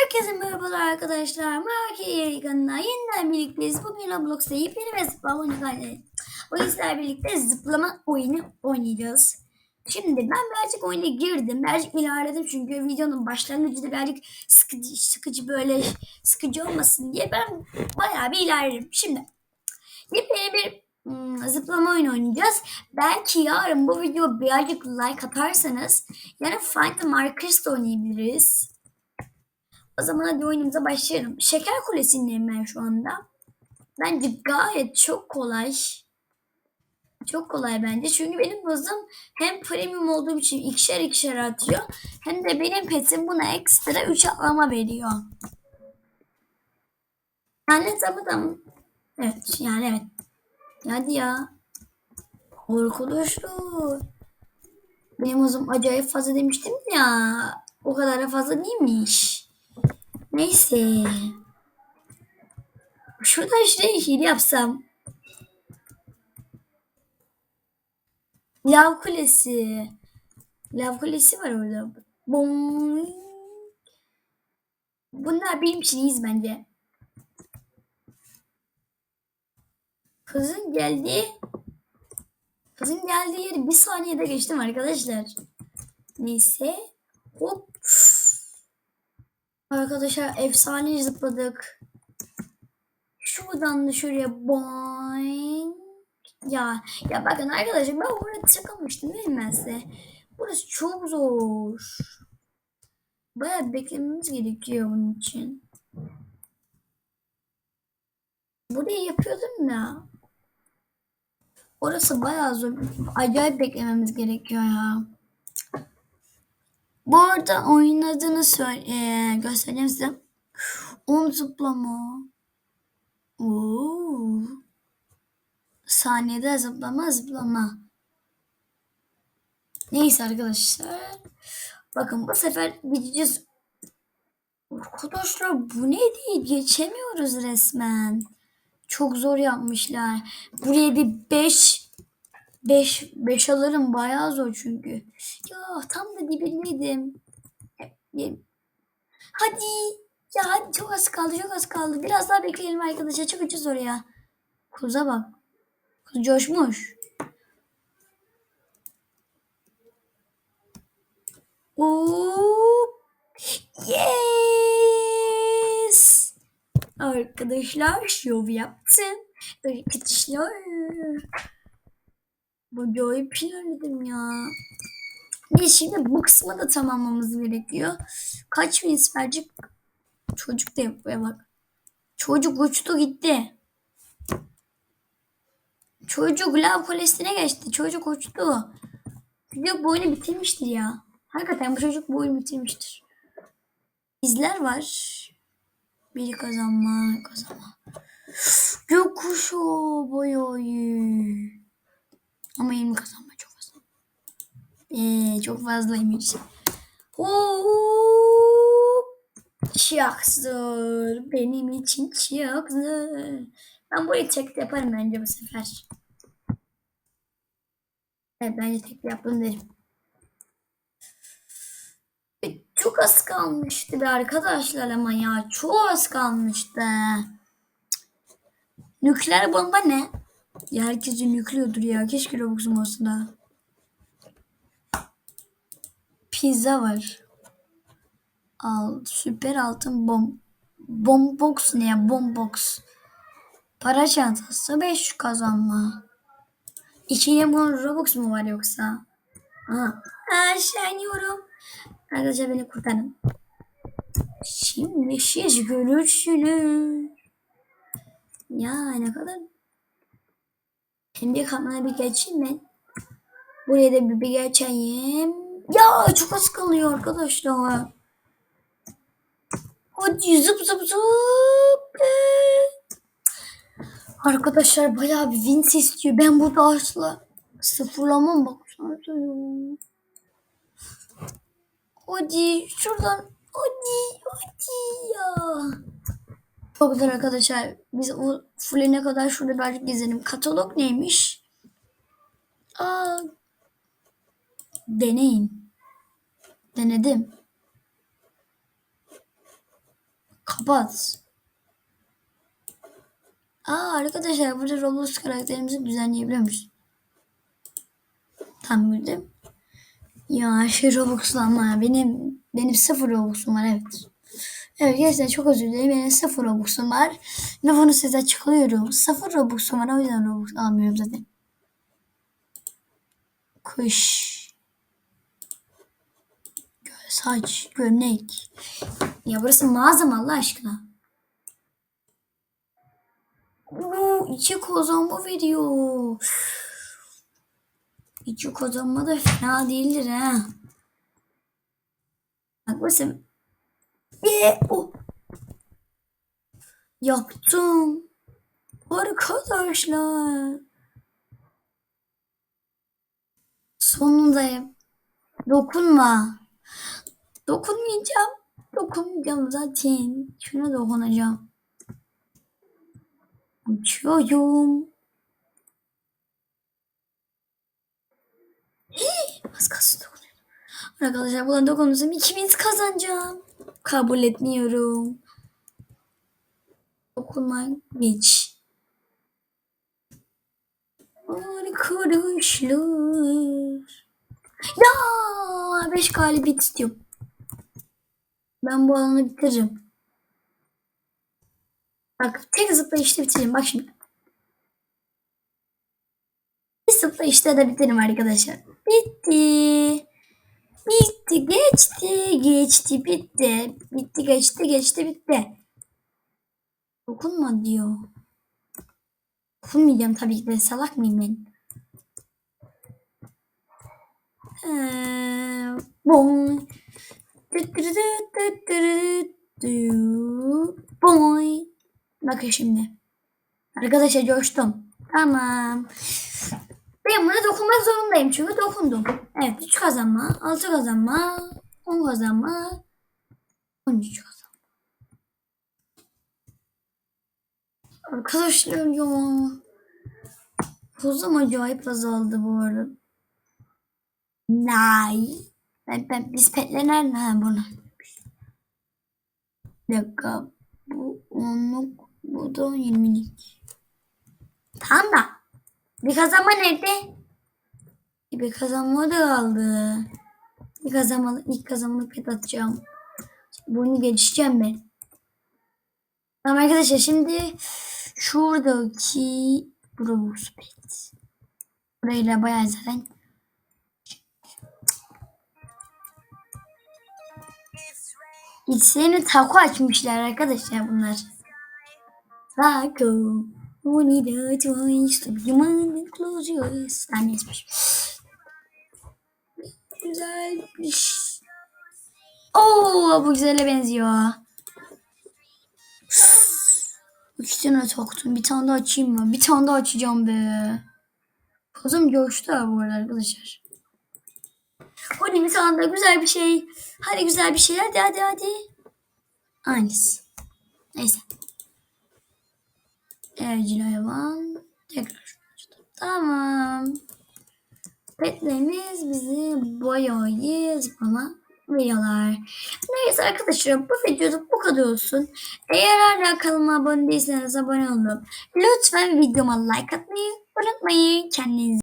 Herkese merhabalar arkadaşlar. Merhaba yayınına yeniden birlikteyiz. Bugün Roblox'ta yepyeni ve zıplama oyunu. Bu sizlerle birlikte zıplama oyunu oynayacağız. Şimdi ben birazcık oyuna girdim. Birazcık ilerledim çünkü videonun başlangıcı da birazcık sıkıcı, sıkıcı böyle sıkıcı olmasın diye ben bayağı bir ilerledim. Şimdi yepyeni bir hmm, zıplama oyunu oynayacağız. Belki yarın bu video birazcık like atarsanız yarın Find the Markers da oynayabiliriz. O zaman hadi oyunumuza başlayalım. Şeker Kulesi'ndeyim ben şu anda. Bence gayet çok kolay. Çok kolay bence. Çünkü benim hızım hem premium olduğum için ikişer ikişer atıyor. Hem de benim petim buna ekstra 3 atlama veriyor. Yani tamam. Evet yani evet. Hadi ya. Arkadaşlar. Benim hızım acayip fazla demiştim ya. O kadar da fazla değilmiş. Neyse. Şurada işte hile yapsam. Lav kulesi. Lav kulesi var orada. Bom. Bunlar benim için iyiyiz bence. Kızın geldi. Kızın geldiği yeri bir saniyede geçtim arkadaşlar. Neyse. Hop. Arkadaşlar efsane zıpladık. Şuradan da şuraya boing. Ya ya bakın arkadaşlar ben burada çıkamamıştım değil mi size? Burası çok zor. Baya beklememiz gerekiyor bunun için. Burayı yapıyordum ya. Orası baya zor. Acayip beklememiz gerekiyor ya. Bu arada oyun adını söyle, e, göstereyim size. On zıplama. Oo. Saniyede zıplama zıplama. Neyse arkadaşlar. Bakın bu sefer gideceğiz. Arkadaşlar bu ne değil geçemiyoruz resmen. Çok zor yapmışlar. Buraya bir 5 5 5 alırım bayağı zor çünkü. Ya tam da dibindeydim. Hadi. Ya hadi çok az kaldı çok az kaldı. Biraz daha bekleyelim arkadaşlar. Çok ucuz oraya. Kuza bak. Kuz coşmuş. Oo. Yes. Arkadaşlar şov yaptım. Arkadaşlar. Bu Acayip ilerledim ya. Biz şimdi bu kısmı da tamamlamamız gerekiyor. Kaç bin verecek? Çocuk da yapıyor bak. Çocuk uçtu gitti. Çocuk lav kulesine geçti. Çocuk uçtu. Çocuk bu oyunu bitirmiştir ya. Hakikaten bu çocuk bu oyunu bitirmiştir. İzler var. Biri kazanma, kazanma. Gökkuşağı bayağı iyi. 20 kazanma çok fazla. Ee, çok fazlaymış. Hop. Zor. Benim için zor. Ben burayı tek yaparım bence bu sefer. Evet bence tek yaptım derim. E, çok az kalmıştı be arkadaşlar ama ya. Çok az kalmıştı. Nükleer bomba ne? Ya herkesi nükliyordur ya. Keşke Robux'um olsa da. Pizza var. Al, süper altın bom. Bombox ne ya? Bombox. Para çantası 5 kazanma. İçinde bunun Robux mu var yoksa? Aha. Aşağı iniyorum. Arkadaşlar beni kurtarın. Şimdi siz görürsünüz. Ya ne kadar Şimdi kamera bir geçeyim mi? Buraya da bir, bir geçeyim. Ya çok az kalıyor arkadaşlar. Hadi zıp zıp zıp. Arkadaşlar bayağı bir wins istiyor. Ben burada asla sıfırlamam ya. Hadi şuradan. Hadi hadi ya. Çok güzel arkadaşlar. Biz o fullene kadar şurada birazcık gezelim. Katalog neymiş? Aa, deneyin. Denedim. Kapat. Aa arkadaşlar burada Roblox karakterimizi düzenleyebiliyormuş. Tam bildim. Ya şey Robux'lu ama benim benim sıfır Robux'um var evet. Evet gerçekten çok özür dilerim. Benim sıfır Robux'um var. Ve bunu size açıklıyorum. Sıfır Robux'um var o yüzden Robux almıyorum zaten. Gö- Saç, gömlek. Ya burası mağaza mı Allah aşkına? Oo, içi kazanma veriyor. İçi kazanma da fena değildir ha. Bak mesela. Ye, oh. Yaptım. Arkadaşlar. Sonunda dokunma. Dokunmayacağım. Dokunmayacağım zaten. Şuna dokunacağım. Uçuyorum. Hii, Az kalsın dokunuyorum. Arkadaşlar buna dokunursam ikimiz kazanacağım. Kabul etmiyorum. Dokunma geç. Arkadaşlar. Ya 5 galibiyet istiyorum. Ben bu alanı bitiririm. Bak tek zıplayışta bitiririm. Bak şimdi. Bir zıplayışta da bitiririm arkadaşlar. Bitti. Bitti, geçti, geçti, bitti. Bitti, geçti, geçti, bitti. Dokunma diyor. Dokunmayacağım tabii ki de salak mıyım ben? Ee, boy. Boy. Bakın şimdi. Arkadaşlar coştum. Tamam. Ben buna dokunmak zorundayım çünkü dokundum. Evet 3 kazanma, 6 kazanma, 10 kazanma, 13 kazanma. Arkadaşlar ya. Hızım acayip azaldı bu arada. Nay. Ben, ben, biz petler nerede? Ha bunu. Bir dakika. Bu onluk. Bu da yirmilik. Tamam da. Bir kazanma nerede? Bir kazanma da kaldı. Bir kazanmalı, ilk kazanmalı pet atacağım. Bunu gelişeceğim ben. Tamam arkadaşlar şimdi şuradaki Browse pet. Burayla bayağı zaten İçlerini taco açmışlar arkadaşlar bunlar. Taco. We need a choice to be human. Güzelmiş. Oo bu güzele benziyor. İki tane taktım. Bir tane daha açayım mı? Bir tane daha açacağım be. Kızım coştu ha bu arada arkadaşlar. Hadi bir tane güzel bir şey. Hadi güzel bir şey. Hadi hadi hadi. Aynısı. Neyse. Evcil hayvan. Tekrar. Tamam. Petlerimiz bizi bayağı zıplama veriyorlar. Neyse arkadaşlar bu videoda bu kadar olsun. Eğer hala kanalıma abone değilseniz abone olun. Lütfen videoma like atmayı unutmayın. Kendinize